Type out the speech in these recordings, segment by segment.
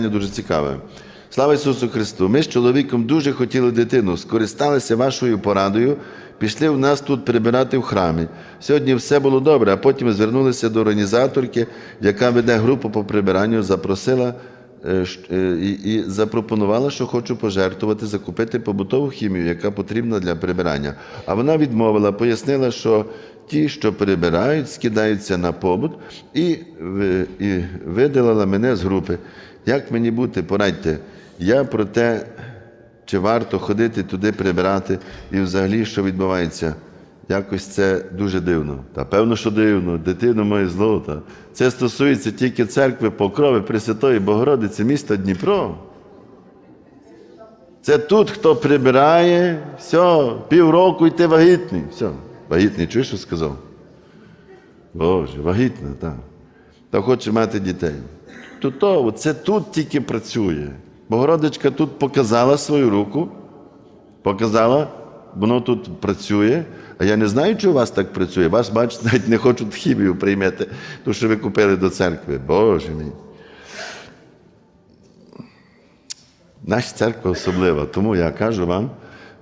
Дуже цікаве. Слава Ісусу Христу! Ми з чоловіком дуже хотіли дитину, скористалися вашою порадою, пішли в нас тут прибирати в храмі. Сьогодні все було добре, а потім звернулися до організаторки, яка веде групу по прибиранню, запросила і, і запропонувала, що хочу пожертвувати, закупити побутову хімію, яка потрібна для прибирання. А вона відмовила, пояснила, що ті, що прибирають, скидаються на побут, і, і видалила мене з групи. Як мені бути, порадьте. Я про те, чи варто ходити туди прибирати, і взагалі, що відбувається. Якось це дуже дивно. Та певно, що дивно, дитина моє злота. Це стосується тільки церкви Покрови Пресвятої Богородиці, міста Дніпро. Це тут, хто прибирає, все, півроку і ти вагітний. Все, вагітний, чуєш, що сказав? Боже, вагітна, так. Та хоче мати дітей. То, то, це тут тільки працює. Богородичка тут показала свою руку, показала, воно тут працює. А я не знаю, чи у вас так працює. Вас, бачите, навіть не хочуть хімію прийняти, тому що ви купили до церкви. Боже мій. Наша церква особлива. Тому я кажу вам,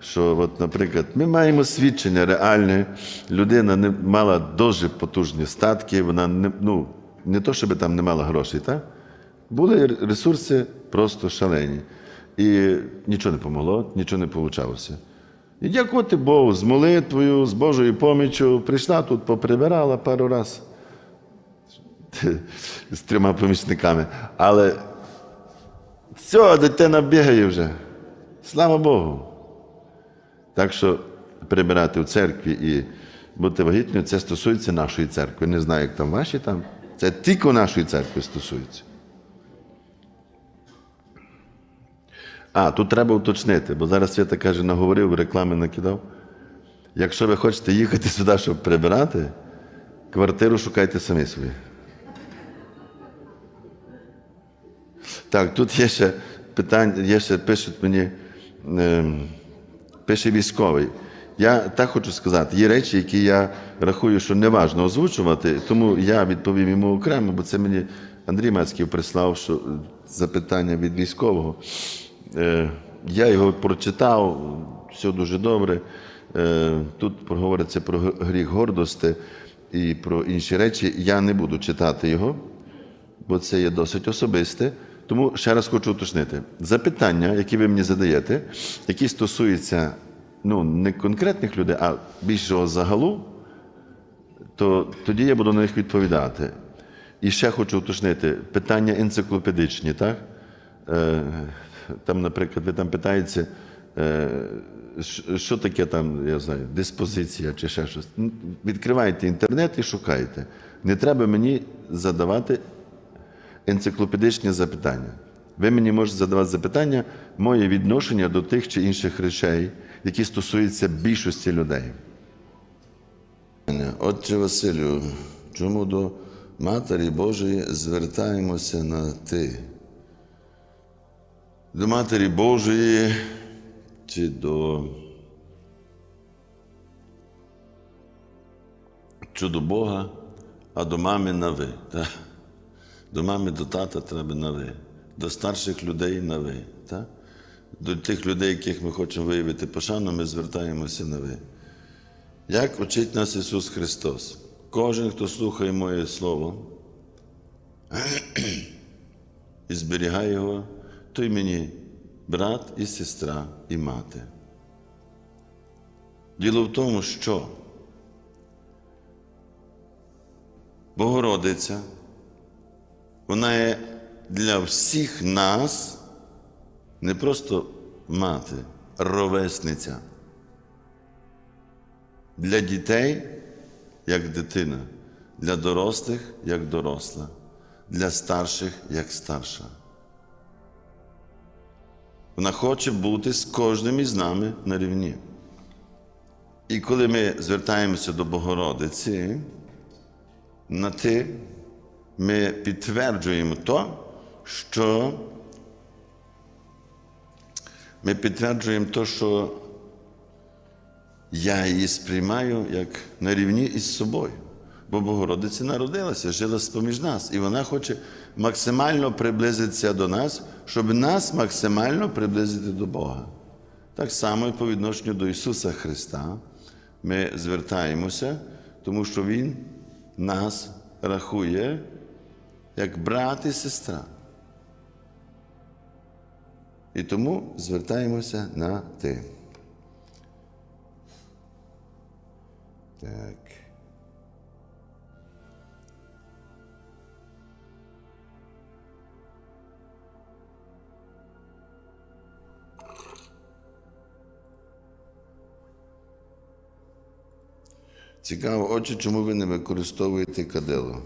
що, от, наприклад, ми маємо свідчення реальне. Людина не мала дуже потужні статки, вона не, ну, не то, щоб там не мала грошей, так? були ресурси просто шалені. І нічого не помогло, нічого не получалося. І дякувати Богу, з молитвою, з Божою поміччю, прийшла тут, поприбирала пару разів з трьома помічниками. Але все, дитина бігає вже. Слава Богу. Так що прибирати в церкві і бути вагітною, це стосується нашої церкви. Не знаю, як там ваші там. Це тільки нашої церкви стосується. А, тут треба уточнити, бо зараз Свята каже, наговорив, реклами накидав. Якщо ви хочете їхати сюди, щоб прибирати, квартиру шукайте самі собі. Так, тут є ще питання, є ще пишуть мені, ем, пише військовий. Я так хочу сказати, є речі, які я рахую, що не важно озвучувати, тому я відповім йому окремо, бо це мені Андрій Мацьків прислав що, запитання від військового. Е, я його прочитав, все дуже добре. Е, тут говориться про гріх гордості і про інші речі. Я не буду читати його бо це є досить особисте. Тому ще раз хочу уточнити: запитання, які ви мені задаєте, які стосуються ну, не конкретних людей, а більшого загалу, то тоді я буду на них відповідати. І ще хочу уточнити питання енциклопедичні, так? Там, наприклад, ви там питаєте, е, що- що таке там, я знаю, диспозиція чи ще щось. Ну, Відкривайте інтернет і шукайте. Не треба мені задавати енциклопедичні запитання. Ви мені можете задавати запитання, моє відношення до тих чи інших речей, які стосуються більшості людей. Отче Василю, чому до Матері Божої звертаємося на ти? До Матері Божої чи до чи до Бога, а до мами на ви. Так? До мами, до тата треба на ви, до старших людей на ви. Так? До тих людей, яких ми хочемо виявити пошану, ми звертаємося на ви. Як вчить нас Ісус Христос? Кожен, хто слухає моє Слово і зберігає його, той мені брат і сестра і мати. Діло в тому, що Богородиця, вона є для всіх нас не просто мати, ровесниця. Для дітей як дитина, для дорослих як доросла, для старших як старша. Вона хоче бути з кожним із нами на рівні. І коли ми звертаємося до Богородиці, на ти ми підтверджуємо то, що ми підтверджуємо то, що я її сприймаю як на рівні із собою. Бо Богородиця народилася, жила поміж нас, і вона хоче максимально приблизитися до нас, щоб нас максимально приблизити до Бога. Так само і по відношенню до Ісуса Христа ми звертаємося, тому що Він нас рахує як брат і сестра. І тому звертаємося на ти. Так. Цікаво, отже, чому ви не використовуєте кадило?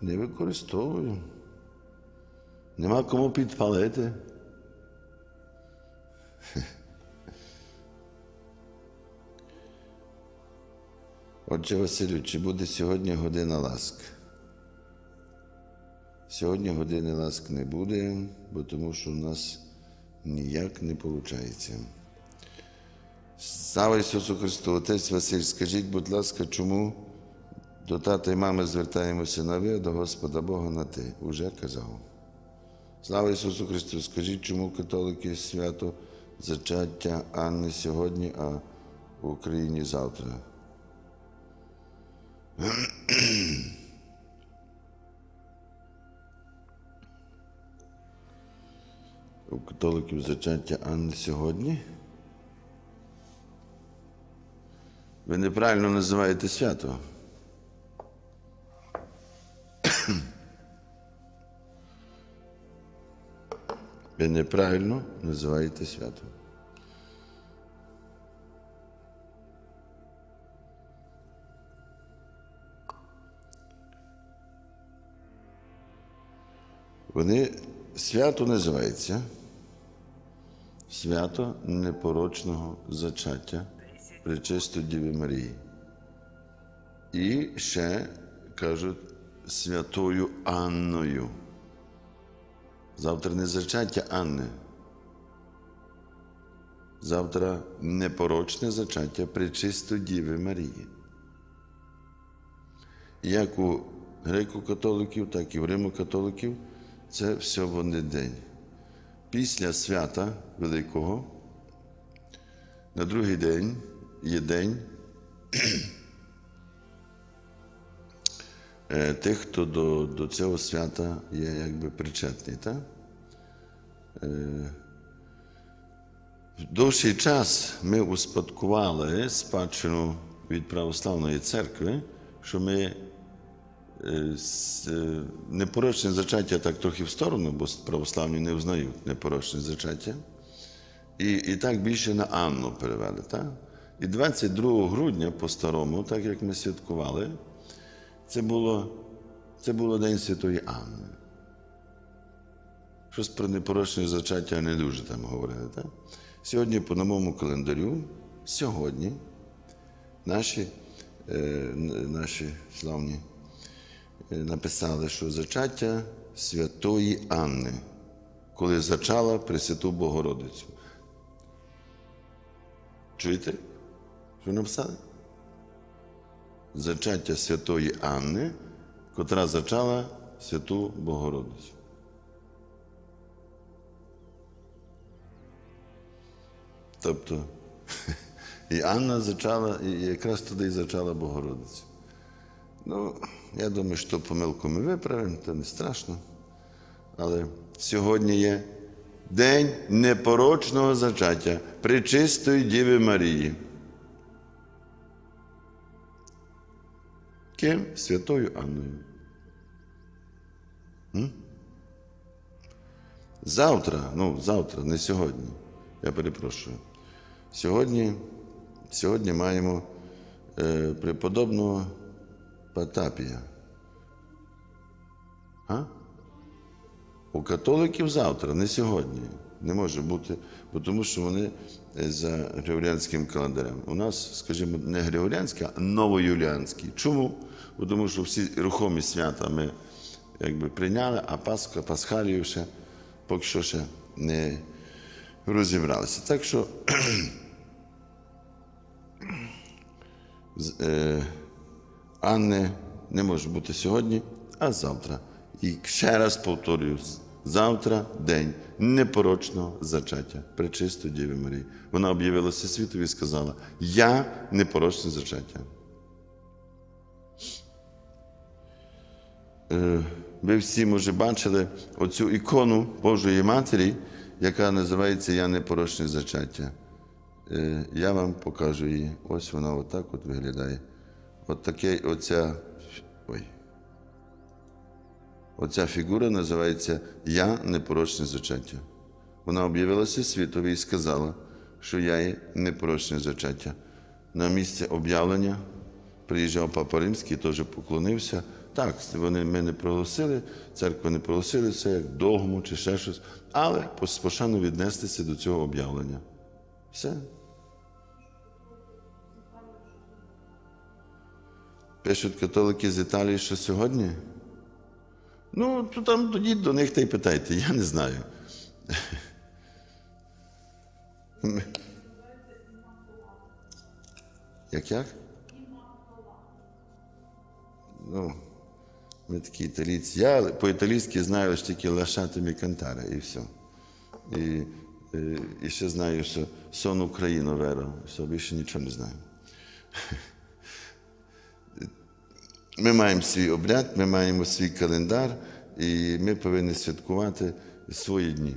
Не використовую. Нема кому підпалити. Отже, Василю, чи буде сьогодні година ласк? Сьогодні години ласк не буде, бо тому що в нас ніяк не виходить. Слава Ісусу Христу! Отець Василь, скажіть, будь ласка, чому до тата і мами звертаємося на ви, а до Господа Бога на ти? Уже казав. Слава Ісусу Христу! Скажіть, чому католики свято зачаття Анни сьогодні, а в Україні завтра? У католиків зачаття Анни сьогодні? Ви неправильно називаєте свято. Ви неправильно називаєте свято. Вони свято називається свято непорочного зачаття Пречистої Діви Марії. І ще кажуть святою Анною. Завтра не зачаття Анни. Завтра непорочне зачаття Пречистої Діви Марії. Як у греко-католиків, так і в римо-католиків це все в один день. Після свята Великого на другий день є день е, тих, хто до, до цього свята є якби причетний. Так? Е, довший час ми успадкували спадщину від православної церкви, що ми е, непорочне зачаття так трохи в сторону, бо православні не взнають непорочне зачаття. І, і так більше на Анну перевели. Так? І 22 грудня по-старому, так як ми святкували, це було, це було День Святої Анни. Щось про непорочне зачаття не дуже там говорили. Так? Сьогодні по новому календарю, сьогодні наші, е, наші славні е, написали, що зачаття Святої Анни, коли зачала Пресвяту Богородицю. Чуєте? Що написали? Зачаття Святої Анни, котра зачала Святу Богородицю. Тобто, і Анна зачала, і якраз туди і зачала Богородицю. Ну, я думаю, що помилку ми виправимо, це не страшно. Але сьогодні є День непорочного зачаття Пречистої Діви Марії. Ким? Святою Анною. М? Завтра, ну, завтра, не сьогодні. Я перепрошую. Сьогодні, сьогодні маємо е, преподобного Потапія. А? У католиків завтра, не сьогодні. Не може бути, бо тому що вони е, за григоріанським календарем. У нас, скажімо, не григоріанський, а новоюліанський. Чому? Бо тому що всі рухомі свята ми якби прийняли, а Пасха, Пасхалію ще поки що ще не розібралися. Так що е, Анни не може бути сьогодні, а завтра. І ще раз повторюю: завтра день непорочного зачаття Пречистої Діви Марії. Вона об'явилася світові і сказала: Я непорочне зачаття. Е, Ви всі, може, бачили оцю ікону Божої Матері, яка називається Я непорочне зачаття. Е, Я вам покажу її. Ось вона отак от виглядає. От таке, оця. Ой. Оця фігура називається Я непорочне зачаття. Вона об'явилася світові і сказала, що я є непорочне зачаття. На місце об'явлення приїжджав Папа Римський, теж поклонився. Так, вони ми не проголосили, церква не проголосили це як догму чи ще щось, але пошану віднестися до цього об'явлення. Все. Пишуть католики з Італії, що сьогодні. Ну, то там тоді до них та й питайте, я не знаю. Як як? Ну, ми такі італійці. Я по-італійськи знаю лише тільки лашатимі кантаре і все. І, і, і ще знаю, що сон Україну веро. Все, більше нічого не знаю. Ми маємо свій обряд, ми маємо свій календар, і ми повинні святкувати свої дні.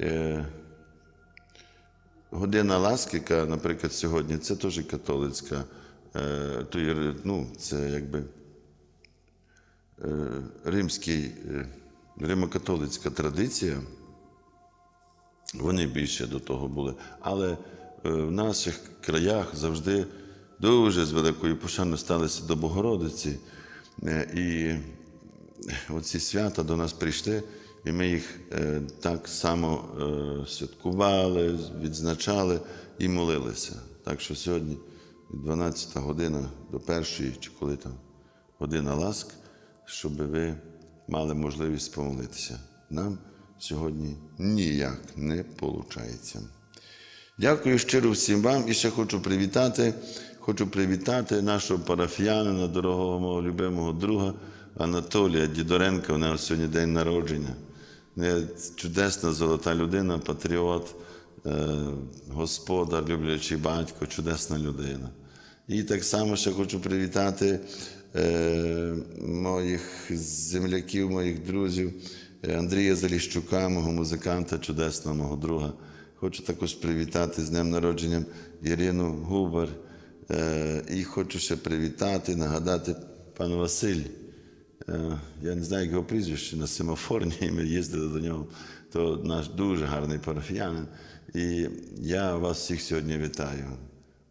Е, Година ласки, яка, наприклад, сьогодні, це теж католицька, е, ну, це якби е, римський, римокатолицька традиція. Вони більше до того були. Але в наших краях завжди дуже з великою пошаною сталися до Богородиці. Е, І оці свята до нас прийшли, і ми їх е, так само е, святкували, відзначали і молилися. Так що сьогодні 12 година до першої, чи коли там година ласк, щоб ви мали можливість помолитися. Нам сьогодні ніяк не виходить. Дякую щиро всім вам і ще хочу привітати. Хочу привітати нашого парафіянина, дорогого мого любимого друга Анатолія Дідоренка. У нього сьогодні день народження. Чудесна золота людина, патріот, е, господар, люблячий батько, чудесна людина. І так само ще хочу привітати е, моїх земляків, моїх друзів, е, Андрія Заліщука, мого музиканта, чудесного мого друга. Хочу також привітати з днем народження Ірину Губар. Е, І хочу ще привітати, нагадати пану Василь. Е, Я не знаю як його прізвище на семафорні, ми їздили до нього. То наш дуже гарний парафіянин. І я вас всіх сьогодні вітаю.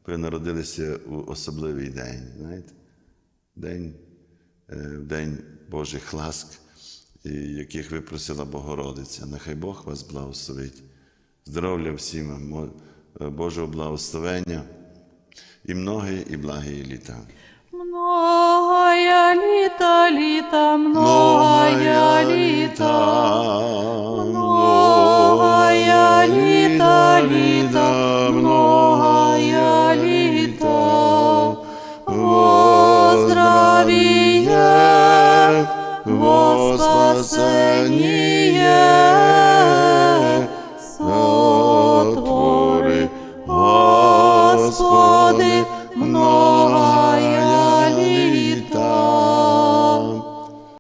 Ви народилися у особливий день, знаєте? День, е, день Божих ласк, яких ви просила Богородиця. Нехай Бог вас благословить. Здоров'я всім, Божого благословення і многі і благі літа. Многая літа, літа, многая літа, многая літа, літа, многая літа, во здравие, во спасение,